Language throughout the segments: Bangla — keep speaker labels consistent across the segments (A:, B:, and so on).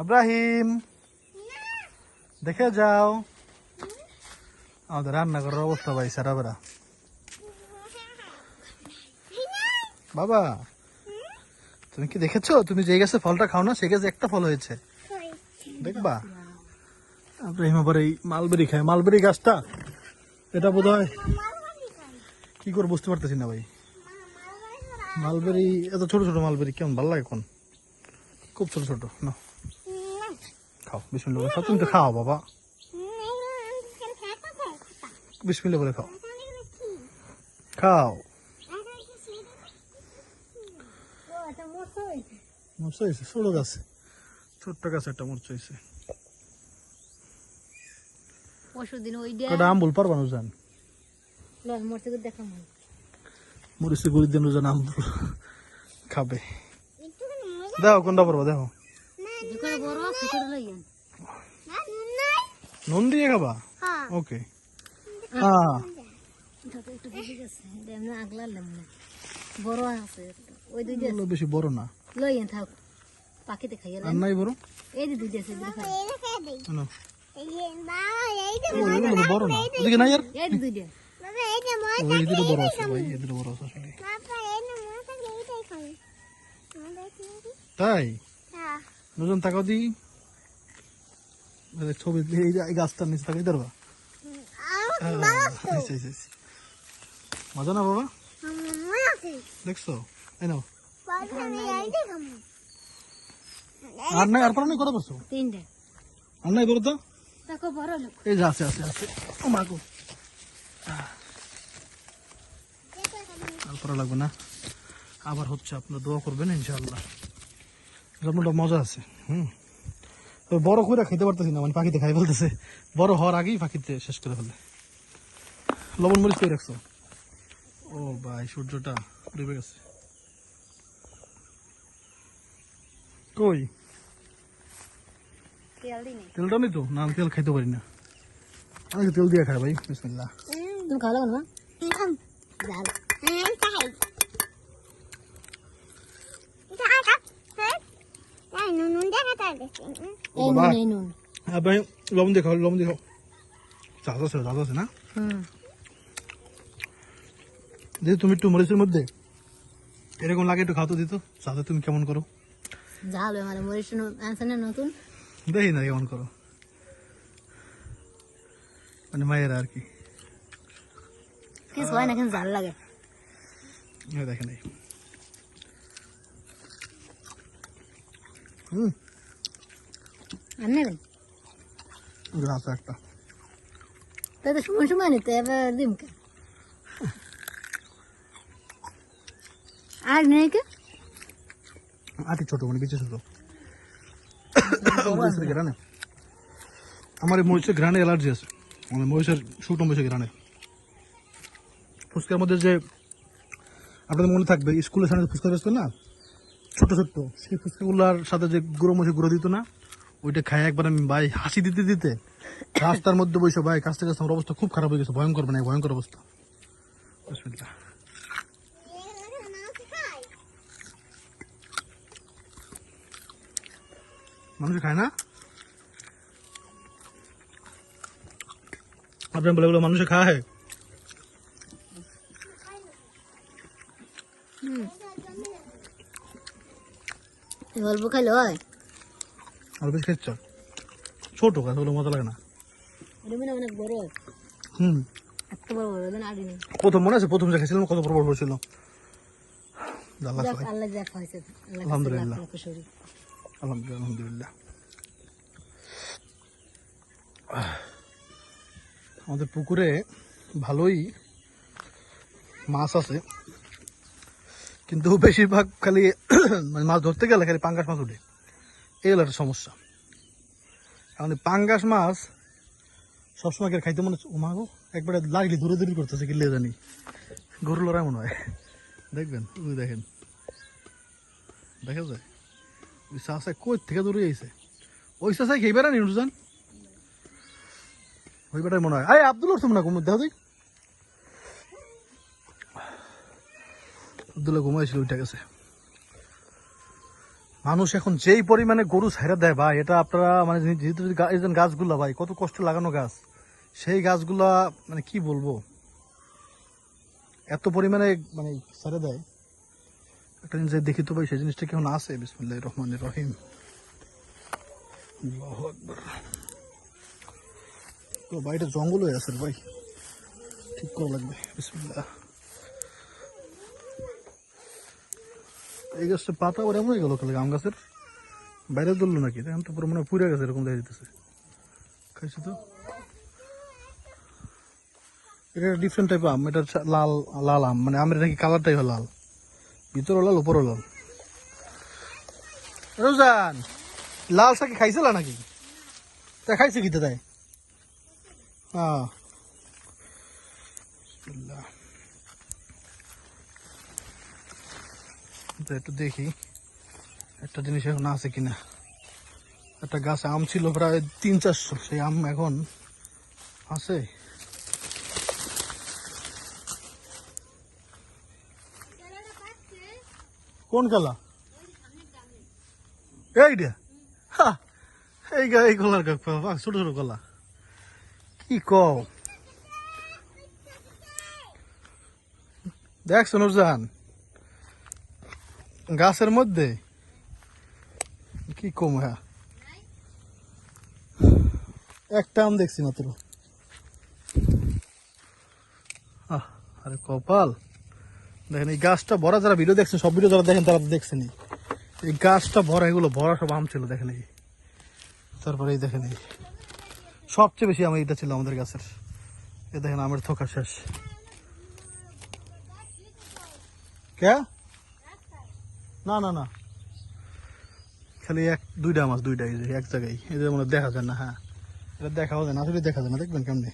A: আব্রাহিম, দেখে যাও। আমাদের রান্নাঘরের অবস্থা ভাই সারা বেড়া বাবা, তুমি কি দেখেছ? তুমি যে গাছে ফলটা খাও না, সে গাছে একটা ফল হয়েছে। দেখবা? আব্রাহিম আবার এই মালবেরি খায়। মালবেরি গাছটা, এটা বোধ হয় কি করে বুঝতে পারতেছি না ভাই। মালবেরি, এত ছোট ছোট মালবেরি, কেমন ভালো লাগে কোন? খুব ছোট ছোট না খাও। বিসমিল্লা বলে খাও। তুমি তো খাও বাবা। বিসমিল্লা বলে খাও। খাও। মরচ হয়েছে ছোট গাছে। ছোট্ট গাছে একটা মরচ হয়েছে।
B: দিন ওই দিয়া
A: কটা আম বল পারবা না জান?
B: লয় মরতে করে দেখা
A: মরিচে গুড়ি দিন জান আম খাবে। দেখো কোনটা পারবা দেখো।
B: বড়
A: নুন দিয়ে খাবা ওকে হ্যাঁ।
B: আগলালাম না বড় আছে। ওই দুইটা
A: এগুলো বেশি বড় না।
B: লইয়েন থাক পাখিতে খাইয়ে
A: আর নাই বড়?
B: এই যে আছে
A: বড় না? ওদিকে নাই আর?
B: এই যে দুইটা।
A: এদিকে বড় আছে ভাই এদিকে বড় আছে আসলে। তাই? দুজন তাকাও দি। এই ছবি এই যে গাছটার নিচে তাকাই ধরবা? আচ্ছা। মজা না বাবা? দেখছ? এই নাও। আর নাই আর পারো নাই করে বসো আর নাই করো তো এই যে আছে আছে আছে। ও মা আর পড়া লাগবে না। আবার হচ্ছে আপনার দোয়া করবেন ইনশাল্লাহ আপনার মজা আছে হুম? তবে বড় করে খেতে পারতেছি না মানে পাখিতে খাই ফেলতেছে। বড় হওয়ার আগেই পাখিতে শেষ করে ফেলে লবণ মরিচ করে রাখছো? ও ভাই সূর্যটা ডুবে গেছে। কই?
B: তেল নাই
A: তেলটা নেই তো? না তেল খাইতে পারি না। আমি তেল দিয়ে খাই ভাই বিসমিল্লাহ।
B: তুমি খাওয়া না? এই নুন নুন।
A: হ্যাঁ লবণ দিয়ে খাও লবণ দিয়ে খাও। চাষ আছে চাষ আছে না?
B: হুম।
A: দিদি তুমি একটু মরিচের মধ্যে এরকম লাগে একটু খাও তো দিত চাষে তুমি কেমন করো?
B: আমার মরিচ আনছে না নতুন?
A: দেখি না কেমন করো। মানে মায়েরা আর কি।
B: কিছু হয় না কিন্তু লাগে।
A: এই দেখেন হুম।
B: আর নেবেন
A: গাছ একটা।
B: তাই সময় সময় নিতে এবার দিমকে আর নেই কে?
A: আটি ছোট মানে বেঁচে ছোট। মরিচের ঘ্রাণে। আমার এই মরিচের ঘ্রাণে অ্যালার্জি আছে। মানে মরিচের শুকনো মরিচের ঘ্রাণে। ফুচকার মধ্যে যে আপনাদের মনে থাকবে স্কুলের সামনে ফুচকা বেসতো না ছোট ছোট্ট সেই ফুচকাগুলোর সাথে যে গুঁড়ো মরিচের গুঁড়ো দিত না ওইটা খাই একবার আমি ভাই হাসি দিতে দিতে রাস্তার মধ্যে বসে ভাই কাছতে কাছতে আমার অবস্থা খুব খারাপ হয়ে গেছে, ভয়ঙ্কর মানে ভয়ঙ্কর অবস্থা। বিসমিল্লাহ। মানুষ খায় না? আপনার বলে মানুষ খায়?
B: অল্প খাইলে হয়?
A: আর বেশি খাচ্ছ ছোট গাছ ওগুলো মজা লাগে না।
B: অনেক বড়।
A: হুম। প্রথম মনে আছে? প্রথম যে খেয়েছিলাম কত বড় বড় ছিল। আলহামদুলিল্লাহ। আলহামদুলিল্লাহ আলহামদুলিল্লাহ। আমাদের পুকুরে ভালোই মাছ আছে। কিন্তু বেশিরভাগ খালি মানে মাছ ধরতে গেলে খালি পাঙ্গাস মাছ উঠে এই একটা সমস্যা। কারণ পাঙ্গাস মাছ সবসময় খাইতে মনে হচ্ছে? ও মাগো একবারে লাগলি, দূরে দূরে করতেছে কিনলে জানি গরু লড়াই মনে হয়। দেখবেন, ওই দেখেন। দেখা যায়। ওই কই থেকে দূরে আইছে? ওই চাষাই খেয়ে বেড়ানি, নুরজান? ওই বেটাই মনে হয়। আরে আব্দুল ওরসম না ঘুমো দেখো তুই আব্দুল্লাহ ঘুমাইছিল ওইটা গেছে। মানুষ এখন যেই পরিমাণে গরু ছাইরা দেয় ভাই, এটা আপনারা মানে গাছগুলা ভাই, কত কষ্ট লাগানো গাছ। সেই গাছগুলা মানে কি বলব? এত পরিমাণে মানে ছেড়ে দেয়। একটা জিনিস দেখি তো ভাই, সেই জিনিসটা কেমন আছে? বিসমুল্লাহ রহমান রহিম। তো বাড়িটা জঙ্গল হয়ে আছে ভাই। ঠিক করা লাগবে। বিসমুল্লাহ। এই গাছটা পাতা ওর এমন হয়ে গেল কালে আম গাছের বাইরে ধরলো নাকি? এখন তো পুরো মনে পুড়ে গেছে, এরকম দেখা যেতেছে খাইছো তো? এটা ডিফারেন্ট টাইপ আম, এটা লাল লাল আম মানে আমের নাকি কালারটাই হয় লাল। ভিতরও লাল উপরও লাল। রোজান, লাল শাকে খাইছিল নাকি? তা খাইছে কি তাই? হ্যাঁ তো একটু দেখি একটা জিনিস এখন আছে কিনা। একটা গাছে আম ছিল প্রায় তিন চারশো সেই আম এখন আছে। কোন খেলা? এইটা হা, এই গা এই কলার ছোট ছোট কলা কি কও? দেখ নুরজান গাছের মধ্যে? কি কম হ্যাঁ? একটা আম দেখছি মাত্র। আরে কপাল। দেখেন, এই গাছটা ভরা যারা ভিডিও দেখছেন সব ভিডিও যারা দেখেন, তারা তো দেখছেনই এই গাছটা ভরা, এগুলো ভরা সব আম ছিল, দেখেন এই। তারপরে এই দেখেন এই। সবচেয়ে বেশি আম এইটা ছিল আমাদের গাছের। এ দেখেন, আমের থোকা শেষ। কে? না না না। খালি এক, দুইটা মাছ, দুইটা এক জায়গায়। এদের মনে দেখা যায় না হ্যাঁ। এটা দেখাও যায় না, আসলে দেখা যায় না। দেখবেন কেমনে?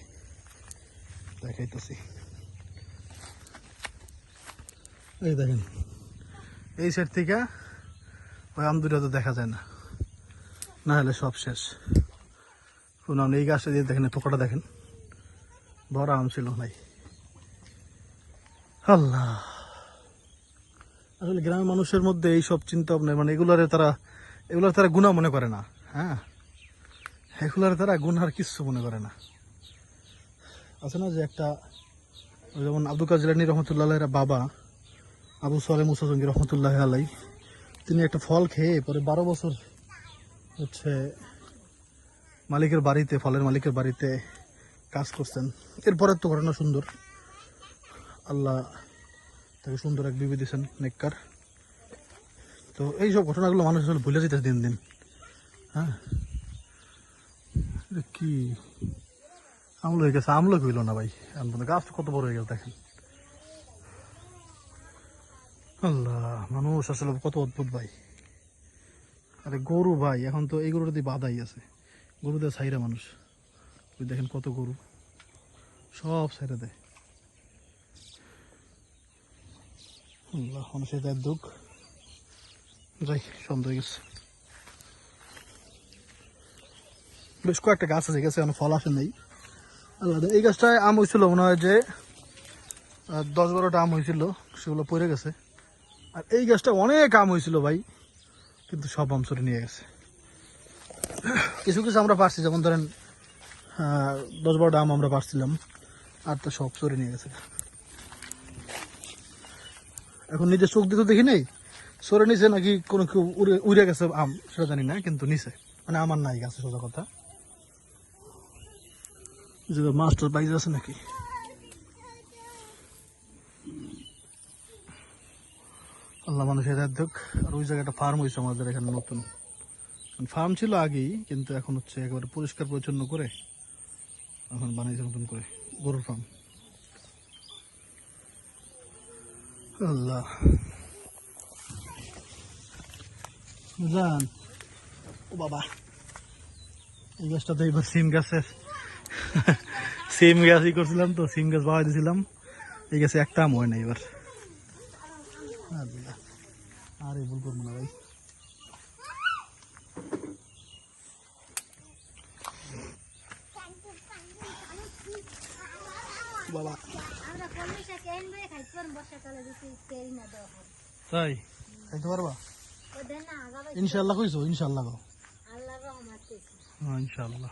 A: দেখাইতেছি। এই দেখেন, এই সাইড থেকে ওই আম দুটো তো দেখা যায় না। না হলে সব শেষ। শুনুন এই গাছটা দিয়ে দেখেন পোকাটা দেখেন। বড় আম ছিল নাই আল্লাহ। আসলে গ্রামের মানুষের মধ্যে এই সব চিন্তা ভাবনা মানে এগুলারে তারা, এগুলার তারা গুণা মনে করে না হ্যাঁ? এগুলার তারা গুনার কিচ্ছু মনে করে না। আছে না যে একটা যেমন আব্দুল কাজিলানি রহমতুল্লাহ বাবা, আবু সালে মুসাজঙ্গি রহমতুল্লাহ আলাই তিনি একটা ফল খেয়ে পরে বারো বছর হচ্ছে মালিকের বাড়িতে, ফলের মালিকের বাড়িতে কাজ করছেন। এরপরের তো ঘটনা সুন্দর। আল্লাহ তাকে সুন্দর এক বিবি দিয়েছেন নেককার। তো এই সব ঘটনাগুলো মানুষ আসলে ভুলে যেতেছে দিন দিন। হ্যাঁ? কি? আমলো হয়ে গেছে আমলো হইল না ভাই। পর্যন্ত গাছটা কত বড় হয়ে গেল, দেখেন। আল্লাহ, মানুষ আসলে কত অদ্ভুত ভাই। আরে গরু ভাই, এখন তো এই গরুটা দিয়ে বাধাই আছে। গরুদের ছাইরা মানুষ। দেখেন কত গরু। সব ছাইরা দেয়। আল্লাহ মানুষের যাই, সন্দেহ গেছে। বেশ কয়েকটা গাছ আছে গেছে এখন ফল আসে নেই। আল্লাহ এই গাছটায় আম হয়েছিল মনে হয় যে দশ বারোটা আম হয়েছিল, সেগুলো পড়ে গেছে। আর এই গাছটা অনেক আম হয়েছিল ভাই, কিন্তু সব আম চুরি নিয়ে গেছে। কিছু কিছু আমরা পারছি, যেমন ধরেন দশ বারোটা আম আমরা পারছিলাম, আর তো সব চুরি নিয়ে গেছে। এখন নিজের চোখ দিয়ে তো দেখি নেই? সরে নিছে নাকি কোনো কেউ উড়ে উড়ে গেছে আম? সেটা জানি না, কিন্তু নিচে মানে আমার নাই গাছে, সোজা কথা। মাস্টার বাইজ আছে নাকি? আল্লাহ মানুষের দেখ আর ওই জায়গাটা ফার্ম হয়েছে আমাদের এখানে নতুন। ফার্ম ছিল আগেই, কিন্তু এখন হচ্ছে একেবারে পরিষ্কার পরিচ্ছন্ন করে এখন বানিয়েছে নতুন করে গরুর ফার্ম আল্লাহ। জান। ও বাবা, এই গাছটা তো এবার সিম গাছের। সিম গাছ ই করছিলাম তো, সিম গাছ বাবা দিয়েছিলাম এই গাছে একটা আম হয় না এবার। আরে ভুল করব না ভাই। বাবা। তাই? খাইতে পারবা? ইনশাল্লাহ কইছো ইনশাল্লাহ ইনশাল্লাহ